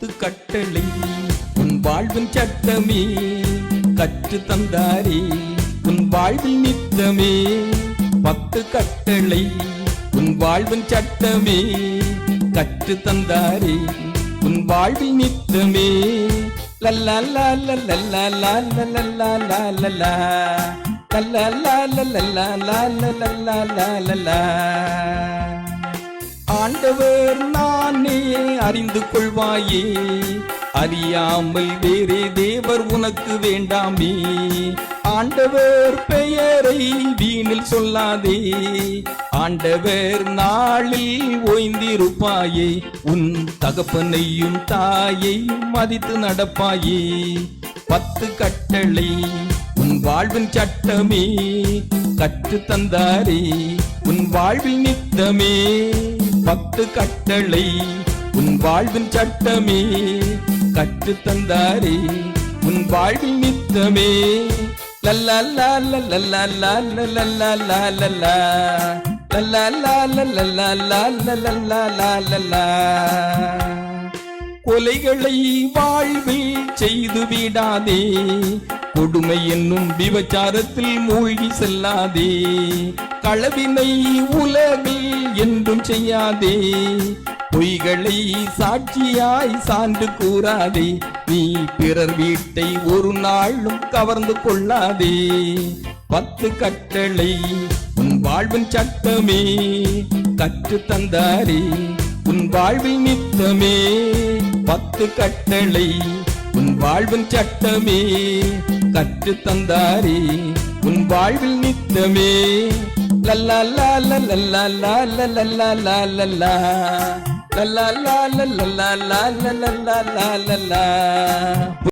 பத்து கட்டளை உன் வாழ்வின் சட்டமே கற்று தந்தாரே உன் வாழ்வில் நித்தமே பத்து கட்டளை உன் வாழ்வின் சட்டமே கற்று தந்தாரே உன் வாழ்வில் நித்தமே லல்லா லல்லா லல்லா லல்லா லல்லா ஆண்டவர் நானே அறிந்து கொள்வாயே. அறியாமல் வேறே தேவர் உனக்கு வேண்டாமே. ஆண்டவர் பெயரை வீணில் சொல்லாதே. ஆண்டவர் நாளில் ஓய்ந்திருப்பாயே. உன் தகப்பனையும் தாயையும் மதித்து நடப்பாயே. பத்து கட்டளை உன் வாழ்வின் சட்டமே. கற்று தந்தாரே உன் வாழ்வில் நித்தமே. பத்து கட்டளை உன் வாழ்வின் சட்டமே கற்று தந்தாரே உன் வாழ்வில் நித்தமே லல்லா லல்லா லல்லா லல்லா லல்லா லல்லா கொலைகளை வாழ்வில் செய்து விடாதே கொடுமை என்னும் விபச்சாரத்தில் மூழ்கி செல்லாதே களவினை உலகில் என்றும் செய்யாதே பொய்களை சாட்சியாய் சான்று கூறாதே நீ பிறர் வீட்டை ஒரு நாளும் கவர்ந்து கொள்ளாதே பத்து கட்டளை உன் வாழ்வின் சட்டமே கற்று தந்தாரே உன் வாழ்வில் நித்தமே பத்து கட்டளை உன் வாழ்வின் சட்டமே கற்று தந்தாரே உன் வாழ்வில் நித்தமே லல்லா லா லல்லா லா லல்லா லா லல்லா லல்லா லா லல்லா லா லல்லா லா லல்லா